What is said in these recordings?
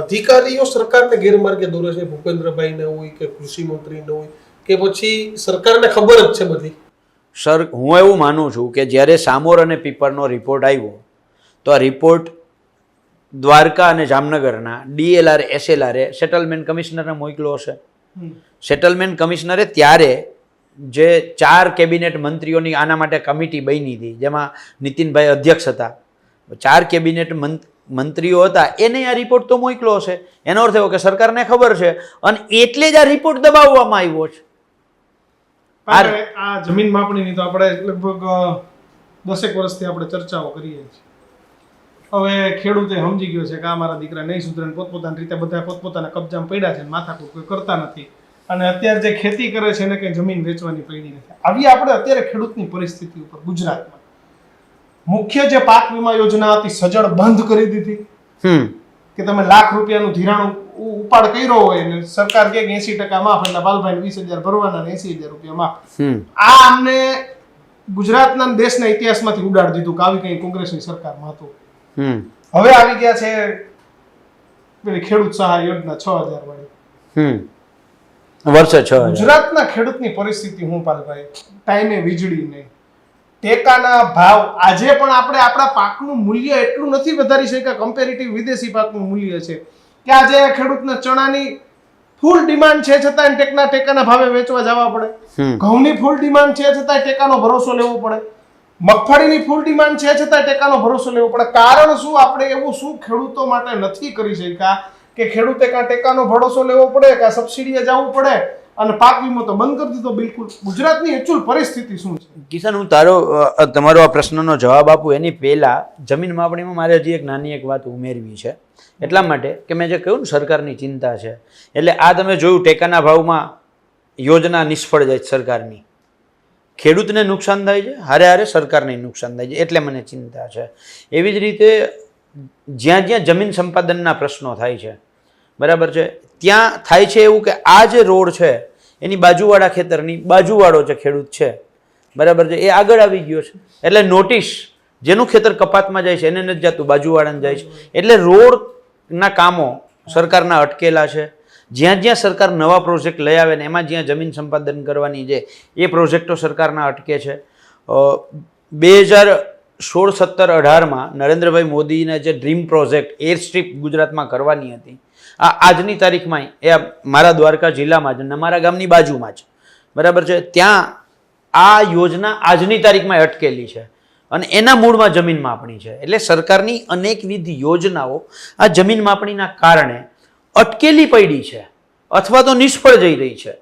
અધિકારીઓ સરકારને ગેરમાર્ગે દોરે છે ભૂપેન્દ્રભાઈ ને હોય કે કૃષિ મંત્રી ને હોય કે પછી સરકારને ખબર જ છે બધી. સર હું એવું માનું છું કે જ્યારે સામોર અને પીપળનો રિપોર્ટ આવ્યો તો આ રિપોર્ટ દ્વારકા અને જામનગરના ડીએલઆર એસએલઆરે સેટલમેન્ટ કમિશનરને મોકલો હશે. સેટલમેન્ટ કમિશનરે ત્યારે જે ચાર કેબિનેટ મંત્રીઓની આના માટે કમિટી બની હતી જેમાં નીતિનભાઈ અધ્યક્ષ હતા. ચાર કેબિનેટ મંત્રીઓ હતા એને આ રિપોર્ટ તો મોકલ્યો છે. એનો અર્થ એવો કે સરકારને ખબર છે અને એટલે જ આ રિપોર્ટ દબાવવામાં આવ્યો છે. આ જમીન માપણીની તો આપણે લગભગ દસેક વર્ષથી આપણે ચર્ચાઓ કરીએ છીએ. હવે ખેડૂતે સમજી ગયો છે કે આ મારા દીકરા નહીં સુધરે પોતપોતાની રીતે બધા પોતપોતાના કબજામાં પડ્યા છે માથાકૂટ કોઈ કરતા નથી. અને અત્યારે જે ખેતી કરે છે એને કંઈ જમીન વેચવાની પડી નથી. આવી આપણે અત્યારે ખેડૂતની પરિસ્થિતિ ઉપર ગુજરાતમાં. મુખ્ય જે પાક વીમા યોજના હતી સજળ બંધ કરી દીધી. કે તમે લાખ રૂપિયાનું ધિરાણ ઉપાડ કર્યો હોય ને સરકાર કે એસી ટકા માફ એટલે બાલભાઈ વીસ હજાર ભરવાના એસી હજાર રૂપિયા માફ. આ અમને ગુજરાતના દેશના ઇતિહાસમાંથી ઉડાડી દીધું કે આવી કઈ કોંગ્રેસની સરકારમાં હતું. હવે આવી ગયા છે પેલી ખેડૂત સહાય યોજના છ હજાર વાળી. વર્ષે છ ગુજરાતના ખેડૂતની પરિસ્થિતિ હું પાલભાઈ ટાઈમે વીજળી નહીં. ટેકાના ભાવ આજે પણ આપણે આપણા પાકનું મૂલ્ય એટલું નથી વધારી શક્યા કમ્પેરેટિવ વિદેશી પાકનું મૂલ્ય છે. કે આજે ખેડૂતના ચણાની ફૂલ ડિમાન્ડ છે છતાં ટેકના ટેકાના ભાવે વેચવા જવા પડે. ઘઉંની ફૂલ ડિમાન્ડ છે છતાં ટેકાનો ભરોસો લેવો પડે. મગફળીની ફૂલ ડિમાન્ડ છે છતાં ટેકાનો ભરોસો લેવો પડે. કારણ શું? આપણે એવું શું ખેડૂતો માટે નથી કરી શક્યા કે ખેડૂતે કાં ટેકાનો ભરોસો લેવો પડે કાં સબસિડીએ જવું પડે? અને પાક વીમો તો બંધ કરી દીધો બિલકુલ. ગુજરાતની એકચ્યુઅલ પરિસ્થિતિ શું છે? કિશન, હું તારો તમારો આ પ્રશ્નનો જવાબ આપું. એની પહેલાં જમીન માપણીમાં મારે હજી એક નાની એક વાત ઉમેરવી છે. એટલા માટે કે મેં જે કહ્યું ને, સરકારની ચિંતા છે. એટલે આ તમે જોયું, ટેકાના ભાવમાં યોજના નિષ્ફળ જાય સરકારની. ખેડૂતને નુકસાન થાય છે, હારે હારે સરકારને નુકસાન થાય છે, એટલે મને ચિંતા છે. એવી જ રીતે જ્યાં જ્યાં જમીન સંપાદનના પ્રશ્નો થાય છે બરાબર છે? ત્યાં થાય છે એવું કે આ જે રોડ છે, એની બાજુવાળા ખેતરની બાજુવાળો જે ખેડૂત છે, બરાબર છે? એ આગળ આવી ગયો છે. એટલે નોટિસ જેનું ખેતર કપાતમાં જાય છે, એને નથી જતું, બાજુવાળાને જાય છે. એટલે રોડના કામો સરકારના અટકેલા છે. જ્યાં જ્યાં સરકાર નવા પ્રોજેક્ટ લઈ આવે ને એમાં જ્યાં જમીન સંપાદન કરવાની છે એ પ્રોજેક્ટો સરકારના અટકે છે. બે હજાર સોળ સત્તર અઢારમાં નરેન્દ્રભાઈ મોદીના જે ડ્રીમ પ્રોજેક્ટ એર સ્ટ્રીપ ગુજરાતમાં કરવાની હતી આ આજની તારીખમાં એ મારા દ્વારકા જિલ્લામાં જ અને મારા ગામની બાજુમાં જ. બરાબર છે? ત્યાં આ યોજના આજની તારીખમાં અટકેલી છે અને એના મૂળમાં જમીન માપણી છે. એટલે સરકારની અનેકવિધ યોજનાઓ આ જમીન માપણીના કારણે અટકેલી પડી છે અથવા તો નિષ્ફળ જઈ રહી છે.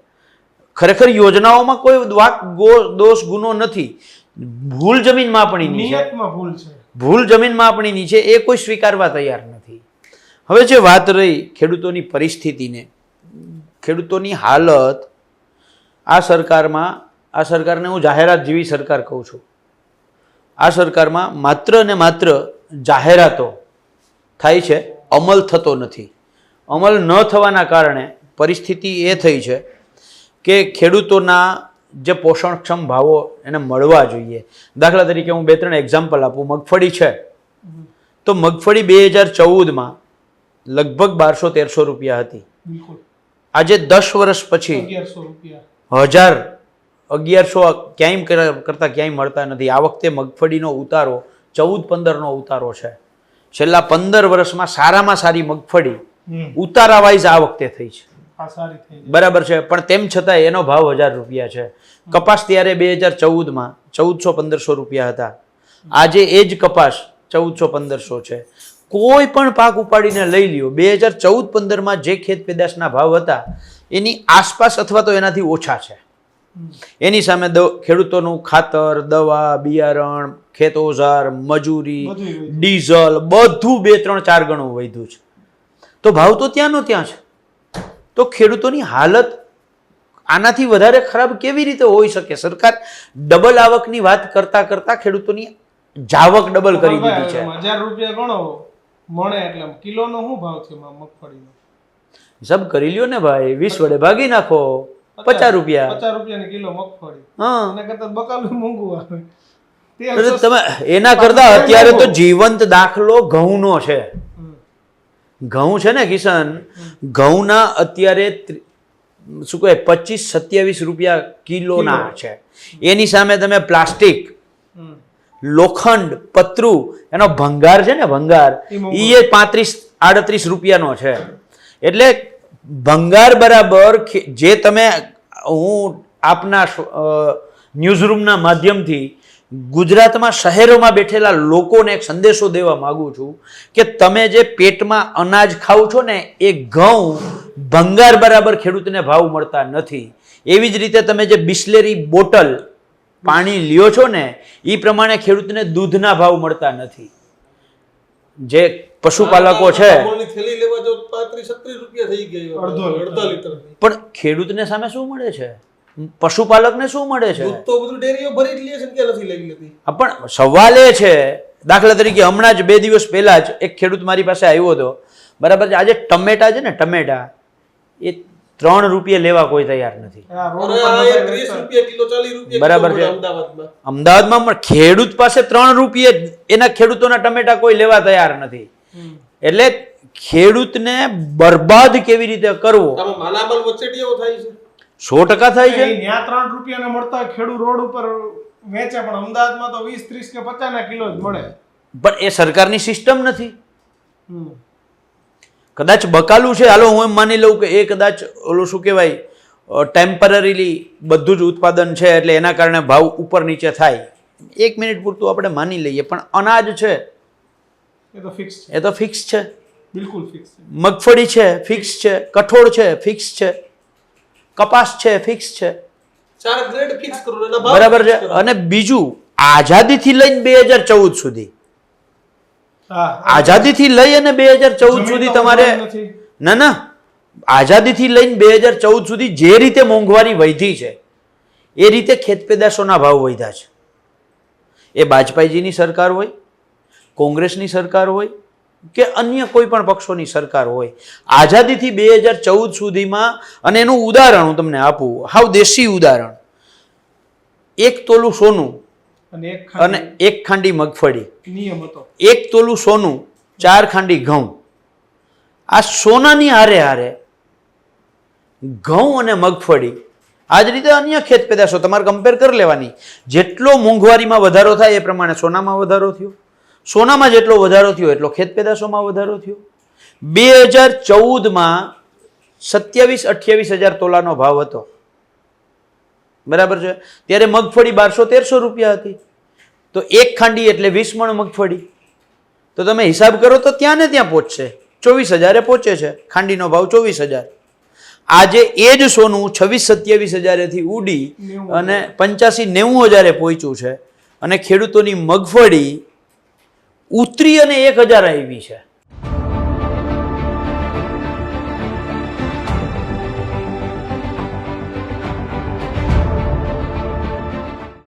ખરેખર યોજનાઓમાં કોઈ વાક દોષ ગુનો નથી. ભૂલ જમીન માપણીની છે. ભૂલ છે. ભૂલ જમીન માપણીની છે એ કોઈ સ્વીકારવા તૈયાર નથી. હવે જે વાત રહી ખેડૂતોની પરિસ્થિતિને, ખેડૂતોની હાલત, આ સરકારમાં, આ સરકારને હું જાહેરાત જેવી સરકાર કહું છું. આ સરકારમાં માત્ર ને માત્ર જાહેરાતો થાય છે, અમલ થતો નથી. અમલ ન થવાના કારણે પરિસ્થિતિ એ થઈ છે કે ખેડૂતોના જે પોષણક્ષમ ભાવો એને મળવા જોઈએ. દાખલા તરીકે હું બે ત્રણ એક્ઝામ્પલ આપું. મગફળી છે. તો મગફળી બે હજાર ચૌદમાં લગભગ બારસો તેરસો રૂપિયા હતી. બિલકુલ. આજે દસ વર્ષ પછી હજાર અગિયારસો ક્યાંય કર- કરતાં ક્યાંય મળતા નથી. આ વખતે મગફળીનો ઉતારો ચૌદ પંદરનો ઉતારો છે. છેલ્લા પંદર વર્ષમાં સારામાં સારી મગફળી ઉતારા વાઇઝ આ વખતે થઈ છે. બરાબર છે. પણ તેમ છતાં એનો ભાવ હજાર રૂપિયા છે. કપાસ ત્યારે બે હજાર ચૌદમાં ચૌદસો પંદરસો રૂપિયા હતા. આજે એ જ કપાસ ચૌદસો પંદરસો છે. કોઈ પણ પાક ઉપાડીને લઈ લ્યો. બે હજાર ચૌદ પંદરમાં જે ખેત પેદાશના ભાવ હતા એની આસપાસ અથવા તો એનાથી ઓછા છે. એની સામે ખેડૂતોનું ખાતર દવા બિયારણ ખેત ઓઝાર મજૂરી ડીઝલ બધું બે ત્રણ ચાર ગણું વધ્યું છે. તો ભાવ તો ત્યાંનો ત્યાં છે. તો ખેડૂતોની હાલત આનાથી વધારે ખરાબ કેવી રીતે હોઈ શકે? સરકાર ડબલ આવકની વાત કરતા કરતા ખેડૂતોની જાવક ડબલ કરી દીધી છે. હજાર રૂપિયા ગણો. મળે એટલે કિલોનો શું ભાવ છે મગફળીનો? સબ કરી લ્યો ને ભાઈ વીસ વડે ભાગી નાખો. પચાસ રૂપિયા. પચાસ રૂપિયાની કિલો મગફળી. હા. એના કરતા બકાલું મોંઘું આવે. તમે એના કરતા અત્યારે તો જીવંત દાખલો ઘઉંનો છે. ઘઉં છે ને કિશન? ઘઉંના અત્યારે શું કહે પચીસ સત્યાવીસ રૂપિયા કિલોના છે. એની સામે તમે પ્લાસ્ટિક. લોખંડ પતરું એનો ભંગાર છે ને ભંગાર ઈ એ પાંત્રીસ આડત્રીસ રૂપિયાનો છે. એટલે ભંગાર બરાબર જે તમે હું આપના ન્યૂઝરૂમના માધ્યમથી ગુજરાતમાં શહેરોમાં બેઠેલા લોકોને એક સંદેશો દેવા માગું છું કે તમે જે પેટમાં અનાજ ખાવ છો ને એ ઘઉં ભંગાર બરાબર ખેડૂતને ભાવ મળતા નથી. એવી જ રીતે તમે જે બિસ્લેરી બોટલ પાણી લ્યો છો ને એ પ્રમાણે ખેડૂતને દૂધના ભાવ મળતા નથી. જે પશુપાલકો છે પણ ખેડૂતને સામે શું મળે છે? પશુપાલકને શું મળે છે? પણ સવાલ એ છે દાખલા તરીકે હમણાં જ બે દિવસ પહેલા જ એક ખેડૂત મારી પાસે આવ્યો હતો. બરાબર છે આજે ટમેટા છે ને ટમેટા એ ત્રણ રૂપિયા લેવા કોઈ તૈયાર નથી. બરાબર છે. અમદાવાદમાં. અમદાવાદમાં પણ ખેડૂત પાસે ત્રણ રૂપિયે એના ખેડૂતોના ટમેટા કોઈ લેવા તૈયાર નથી. એટલે ખેડૂતને બરબાદ કેવી રીતે કરવો? સો ટકા થાય છે. ત્યાં ત્રણ રૂપિયાને મળતા ખેડૂત રોડ ઉપર વેચે પણ અમદાવાદમાં તો વીસ ત્રીસ કે પચાસ ના કિલો જ મળે. પણ એ સરકારની સિસ્ટમ નથી. હમ. કદાચ બકાલું છે. હાલો હું એમ માની લઉં કે એ કદાચ ઓલું શું કહેવાય ટેમ્પરરીલી બધું જ ઉત્પાદન છે એટલે એના કારણે ભાવ ઉપર નીચે થાય. એક મિનિટ પૂરતું આપણે માની લઈએ પણ અનાજ છે. એ તો ફિક્સ છે. એ તો ફિક્સ છે. બિલકુલ ફિક્સ મગફળી છે ફિક્સ છે. કઠોળ છે ફિક્સ છે. કપાસ છે ફિક્સ છે. ચાર ગ્રેડ ફિક્સ કરો એના ભાવ બરાબર છે. અને બીજું આઝાદીથી લઈને બે હજાર ચૌદ સુધી આઝાદીથી લઈ અને બે હજાર ચૌદ સુધી તમારે ના ના. આઝાદીથી લઈને બે હજાર ચૌદ સુધી જે રીતે મોંઘવારી વધી છે એ રીતે ખેત પેદાશોના ભાવ વધ્યા છે. એ વાજપેયીજીની સરકાર હોય કોંગ્રેસની સરકાર હોય કે અન્ય કોઈ પણ પક્ષોની સરકાર હોય આઝાદીથી બે હજાર ચૌદ સુધીમાં અને એનું ઉદાહરણ હું તમને આપું હાવ દેશી ઉદાહરણ. એક તોલું સોનું અને એક ખાંડી મગફળી. નિયમ હતો. એક તોલું સોનું ચાર ખાંડી ઘઉં. આ સોનાની હારે હારે ઘઉં અને મગફળી આ જ રીતે અન્ય ખેત પેદાશો તમારે કમ્પેર કરી લેવાની. જેટલો મોંઘવારીમાં વધારો થાય એ પ્રમાણે સોનામાં વધારો થયો. સોનામાં જેટલો વધારો થયો એટલો ખેત પેદાશોમાં વધારો થયો. બે હજાર ચૌદમાં સત્યાવીસ અઠ્યાવીસ હજાર તોલાનો ભાવ હતો. બરાબર છે? ત્યારે મગફળી બારસો તેરસો રૂપિયા હતી. તો એક ખાંડી એટલે વીસ મણ મગફળી. તો તમે હિસાબ કરો તો ત્યાં ને ત્યાં પહોંચશે. ચોવીસ હજારે પહોંચે છે. ખાંડીનો ભાવ ચોવીસ હજાર. આજે એ જ સોનું છવ્વીસ સત્યાવીસ હજારેથી ઉડી અને પંચ્યાસી નેવું હજારે પહોંચ્યું છે. અને ખેડૂતોની મગફળી ઉતરી અને એક હજાર આવી છે.